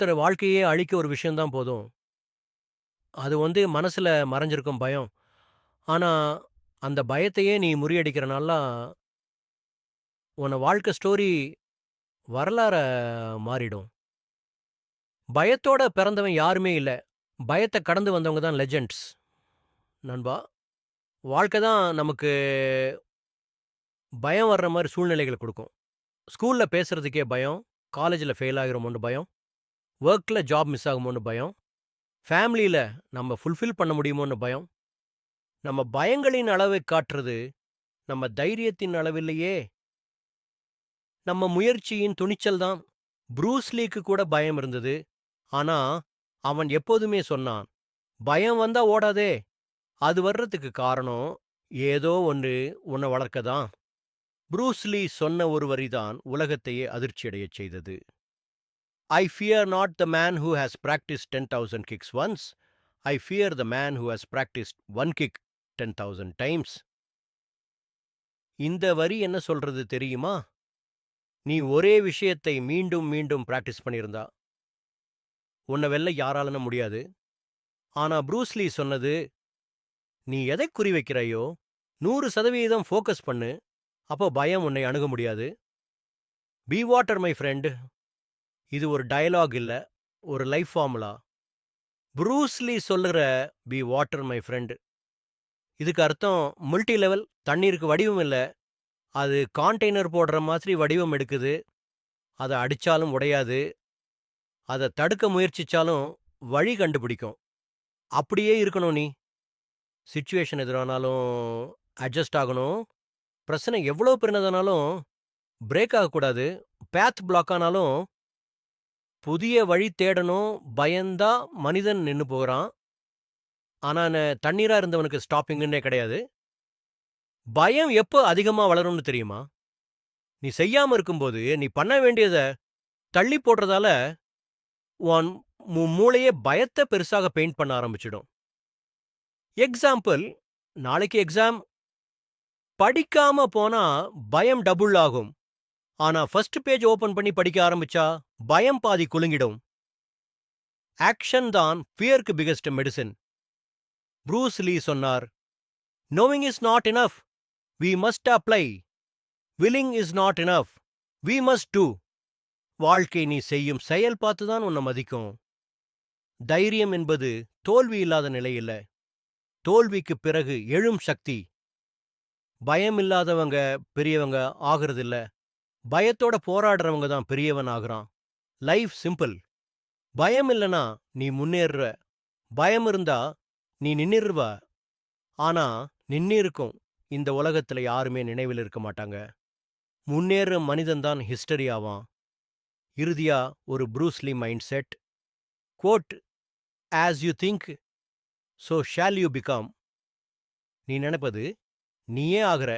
ஒருத்தர் வாழ்க்கையே அழிக்க ஒரு விஷயந்தான் போதும். அது வந்து மனசில் மறைஞ்சிருக்கும் பயம். ஆனால் அந்த பயத்தையே நீ முறியடிக்கிறனாலாம் உன்னை வாழ்க்கை ஸ்டோரி வரலாற மாறிடும். பயத்தோட பிறந்தவன் யாருமே இல்லை. பயத்தை கடந்து வந்தவங்க தான் லெஜெண்ட்ஸ் நண்பா வாழ்க்கை தான் நமக்கு பயம் வர்ற மாதிரி சூழ்நிலைகளை கொடுக்கும். ஸ்கூலில் பேசுகிறதுக்கே பயம் காலேஜில் ஃபெயில் ஆகிறோமோன்னு பயம். ஒர்க்கில் ஜாப் மிஸ் ஆகுமோன்னு பயம். ஃபேமிலியில் நம்ம ஃபுல்ஃபில் பண்ண முடியுமோன்னு பயம். நம்ம பயங்களின் அளவை காட்டுறது நம்ம தைரியத்தின் அளவில்லையே நம்ம முயற்சியின் துணிச்சல் தான். ப்ரூஸ்லீக்கு கூட பயம் இருந்தது. ஆனா அவன் எப்போதுமே சொன்னான் பயம் வந்தா ஓடாதே. அது வர்றதுக்கு காரணம் ஏதோ ஒன்று உன்னை வளர்க்க தான். ப்ரூஸ்லீ சொன்ன ஒரு வரிதான் உலகத்தையே அதிர்ச்சியடையச் செய்தது. I fear not the man who has practice ten thousand kicks once I fear the man who has practice one kick ten thousand times இந்த வரி என்ன சொல்றது தெரியுமா? நீ ஒரே விஷயத்தை மீண்டும் மீண்டும் பிராக்டிஸ் பண்ணியிருந்தா. உன்னை வெல்ல யாராலன முடியாது. ஆனா ப்ரூஸ்லி சொன்னது நீ எதை குறிவைக்கிறாயோ நூறு சதவீதம் ஃபோக்கஸ் பண்ணு அப்போ பயம் உன்னை அணுக முடியாது. பி வாட்டர் மை ஃப்ரெண்டு இது ஒரு டயலாக் இல்ல ஒரு லைஃப் ஃபார்முலா ப்ரூஸ்லி சொல்லுற பி வாட்டர் மை ஃப்ரெண்ட் இதுக்கு அர்த்தம் மல்டி லெவல் தண்ணீருக்கு வடிவம் இல்லை. அது கான்டெய்னர் போடுற மாதிரி வடிவம் எடுக்குது. அதை அடிச்சாலும் உடையாது. அதை தடுக்க முயற்சிச்சாலும் வழி கண்டுபிடிக்கும். அப்படியே இருக்கணும் நீ. சுச்சுவேஷன் எதிரானாலும் அட்ஜஸ்ட் ஆகணும். பிரச்சனை எவ்வளோ பெருனதானாலும் பிரேக் ஆகக்கூடாது. பேத் பிளாக் ஆனாலும் புதிய வழி தேடணும் பயந்தா மனிதன் நின்னு போகிறான் ஆனால் தண்ணீரா இருந்தவனுக்கு ஸ்டாப்பிங்குன்னே கிடையாது. பயம் எப்போ அதிகமா வளரும்னு தெரியுமா? நீ செய்யாம இருக்கும்போது நீ பண்ண வேண்டியதை தள்ளி போடுறதால உன் மு- மூளையே பயத்தை பெருசாக பெயிண்ட் பண்ண ஆரம்பிச்சிடும். எக்ஸாம்பிள் நாளைக்கு எக்ஸாம் படிக்காம போனா பயம் டபுள் ஆகும். ஆனா ஃபர்ஸ்ட் பேஜ் ஓபன் பண்ணி படிக்க ஆரம்பிச்சா பயம் பாதி குலுங்கிடும். ஆக்ஷன் தான் ஃபியர்க்கு பிகஸ்ட் மெடிசின் ப்ரூஸ் லீ சொன்னார் knowing is not enough we must apply willing is not enough we must do வாழ்க்கை நீ செய்யும் செயல் பார்த்து தான் உன்னை மதிக்கும். தைரியம் என்பது தோல்வி இல்லாத நிலை தோல்விக்கு பிறகு எழும் சக்தி. பயம் இல்லாதவங்க பெரியவங்க ஆகுறதில்ல. பயத்தோட போராடுறவங்க தான் பெரியவன் ஆகுறான் லைஃப் சிம்பிள் பயம் இல்லனா நீ முன்னேறுற. பயம் இருந்தா நீ நின்னிருவ. ஆனா நின்னிருக்கும் இந்த உலகத்துல யாருமே நினைவில் இருக்க மாட்டாங்க. முன்னேற மனிதன் தான் ஹிஸ்டரி ஆவான். இறுதியா ஒரு Bruce Lee mindset code as you think so shall you become நீ நினைப்பது நீயே ஆகிற